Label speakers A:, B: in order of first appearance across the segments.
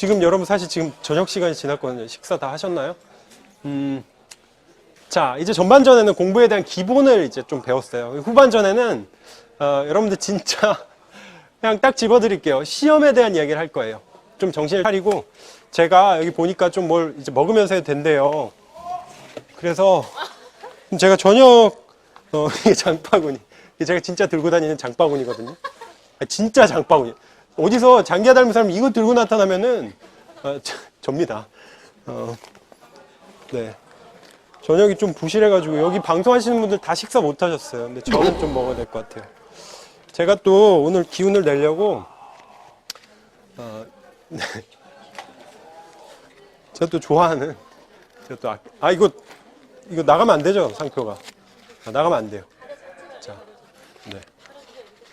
A: 지금 여러분 사실 지금 저녁 시간이 지났거든요. 식사 다 하셨나요? 음, 자, 이제 전반전에는 공부에 대한 기본을 이제 좀 배웠어요. 후반전에는, 어, 여러분들 진짜 그냥 딱 집어드릴게요. 시험에 대한 이야기를 할 거예요. 좀 정신을 차리고, 제가 여기 보니까 좀 뭘 이제 먹으면서 해도 된대요. 그래서 제가 저녁, 어, 이게 장바구니. 제가 진짜 들고 다니는 장바구니거든요. 아, 진짜 장바구니. 어디서 장기하 닮은 사람이 이거 들고 나타나면은, 어, 저, 접니다. 어, 네. 저녁이 좀 부실해가지고 여기 방송하시는 분들 다 식사 못 하셨어요. 근데 저는 좀 먹어야 될 것 같아요. 제가 또 오늘 기운을 내려고, 어, 네. 제가 또 좋아하는, 제가 또, 아, 아, 이거, 이거 나가면 안 되죠, 상표가. 아, 나가면 안 돼요. 자, 네.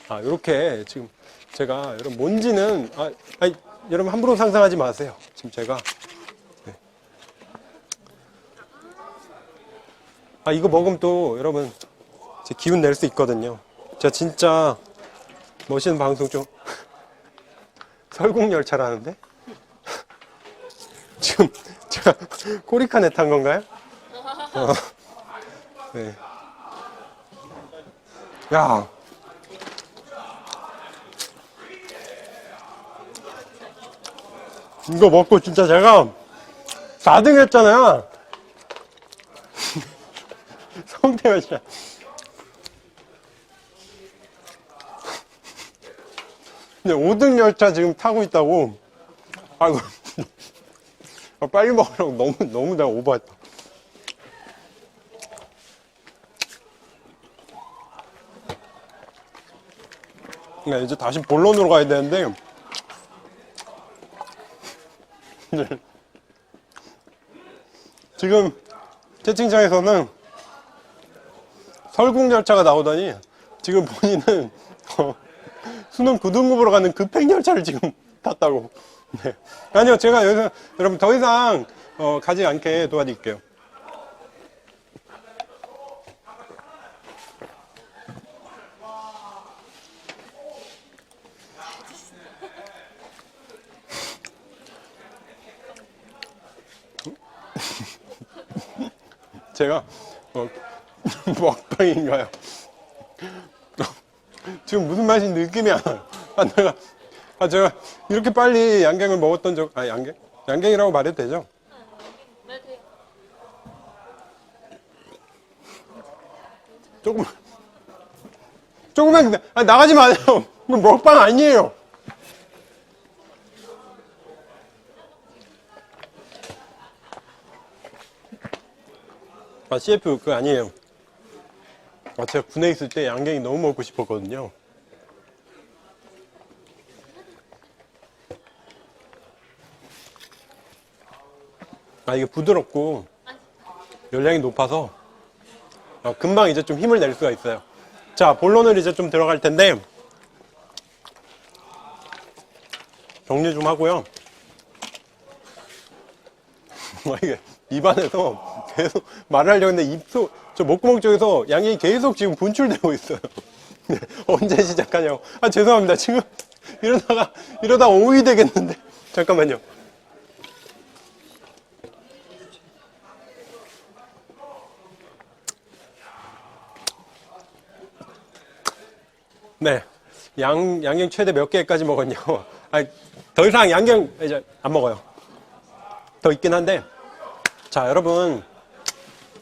A: 아, 요렇게 지금 제가 여러분 뭔지는, 아, 아니, 여러분 함부로 상상하지 마세요. 지금 제가 아, 이거 먹으면 또 여러분 제 기운 낼 수 있거든요. 제가 진짜 멋있는 방송 좀 설국 열차라는데? 지금 제가 코리칸에 탄 건가요? 어, 네. 야. 이거 먹고 진짜 제가 4등 했잖아요. 성대가 진짜. 근데 5등 열차 지금 타고 있다고. 아이고. 아, 빨리 먹으라고 너무, 너무 내가 오버했다. 네, 이제 다시 본론으로 가야 되는데. 네. 지금 채팅창에서는 설국열차가 나오더니 지금 본인은 어, 수능 9등급으로 가는 급행열차를 지금 탔다고. 네. 아니요, 제가 여기서 여러분 더 이상 어, 가지 않게 도와드릴게요. 제가 어, 먹방인가요? 지금 무슨 맛이 느낌이 안 와요. 아, 내가, 아, 제가 이렇게 빨리 양갱을 먹었던 적, 아, 양갱? 양갱이라고 말해도 되죠? 조금만, 근데, 아, 나가지 마세요. 먹방 아니에요. 아, CF 그거 아니에요. 아, 제가 군에 있을 때 양갱이 너무 먹고 싶었거든요. 아, 이게 부드럽고 열량이 높아서 어, 금방 이제 좀 힘을 낼 수가 있어요. 자, 본론을 이제 좀 들어갈 텐데 정리 좀 하고요. 뭐 이게 입안에서 계속 말을 하려고 했는데 입속 저 목구멍 쪽에서 양이 계속 지금 분출되고 있어요. 네, 언제 시작하냐고. 아 죄송합니다. 지금 이러다가 이러다 오이 되겠는데 잠깐만요. 네. 양, 양갱 최대 몇 개까지 먹었냐고. 아, 더 이상 양갱 이제 안 먹어요. 더 있긴 한데. 자, 여러분.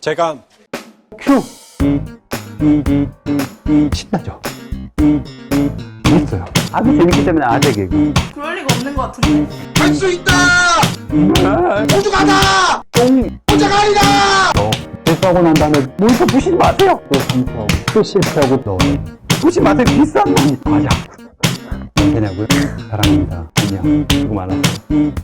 A: 제가
B: 큐! 신나죠? 재밌어요. 아주 재밌기 때문에 아재 개그.
C: 그럴 리가 없는 것 같은데.
D: 할 수 있다!
B: 아,
D: 모두 가다!
B: 똥!
D: 혼자가 아니다!
B: 어. 실수하고 난 다음에 물서 부시지 마세요! 또 실수하고, 또 실패하고, 또. 부시지 마세요! 비싼 거! 맞아! 되냐고요? 사랑합니다. 안녕. 수고 많았어요.